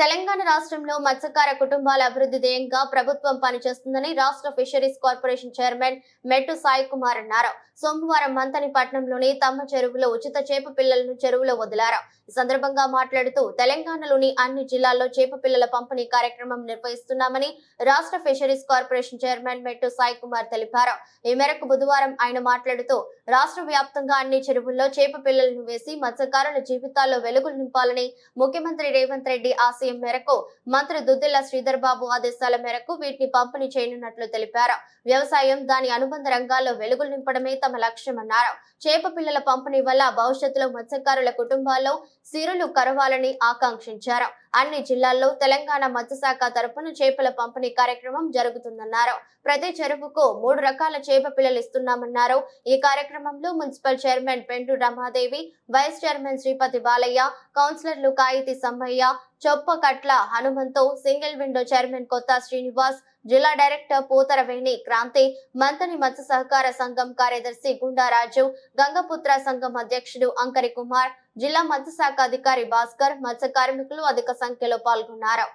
తెలంగాణ రాష్ట్రంలో మత్స్యకార కుటుంబాల అభివృద్ధి ధ్యేయంగా ప్రభుత్వం పనిచేస్తుందని రాష్ట్ర ఫిషరీస్ కార్పొరేషన్ చైర్మన్ మెట్టు సాయి కుమార్ అన్నారు. సోమవారం మంతనిపట్నంలోని తమ్మ చెరువులో ఉచిత చేప పిల్లలను చెరువులో వదిలారు. ఈ సందర్భంగా మాట్లాడుతూ తెలంగాణలోని అన్ని జిల్లాల్లో చేప పిల్లల పంపిణీ కార్యక్రమం నిర్వహిస్తున్నామని రాష్ట్ర ఫిషరీస్ కార్పొరేషన్ చైర్మన్ మెట్టు సాయి కుమార్ తెలిపారు. ఈ మేరకు బుధవారం ఆయన మాట్లాడుతూ రాష్ట్ర వ్యాప్తంగా అన్ని చెరువుల్లో చేప పిల్లలను వేసి మత్స్యకారుల జీవితాల్లో వెలుగులు నింపాలని ముఖ్యమంత్రి రేవంత్ రెడ్డి ఆశయం మేరకు మంత్రి దుద్దిల్ల శ్రీధర్ బాబు ఆదేశాల మేరకు వీటిని పంపిణీ చేయనున్నట్లు తెలిపారు. వ్యవసాయం దాని అనుబంధ రంగాల్లో వెలుగులు నింపడమే తమ లక్ష్యమన్నారు. చేప పిల్లల పంపిణీ వల్ల భవిష్యత్తులో మత్స్యకారుల కుటుంబాల్లో సిరులు కరవాలని ఆకాంక్షించారు. అన్ని జిల్లాల్లో తెలంగాణ మత్స్యశాఖ తరఫున చేపల పంపిణీ కార్యక్రమం జరుగుతుందన్నారు. ప్రతి చెరువుకు మూడు రకాల చేప పిల్లలు ఇస్తున్నామన్నారు. ఈ కార్యక్రమంలో municipal chairman Pendu Ramadevi vice chairman Sripathi Balayya కౌన్సిలర్లు Kayithi Sammaiah Choppakatla హనుమంతో single window chairman Kotha Srinivas జిల్లా డైరెక్టర్ పోతరవేణి క్రాంతి మంతని మత్స్య సహకార సంఘం కార్యదర్శి గుండారాజు గంగపుత్ర సంఘం అధ్యక్షుడు అంకరి కుమార్ జిల్లా మత్స్యశాఖ అధికారి భాస్కర్ మత్స్య కార్మికులు అధిక సంఖ్యలో పాల్గొన్నారు.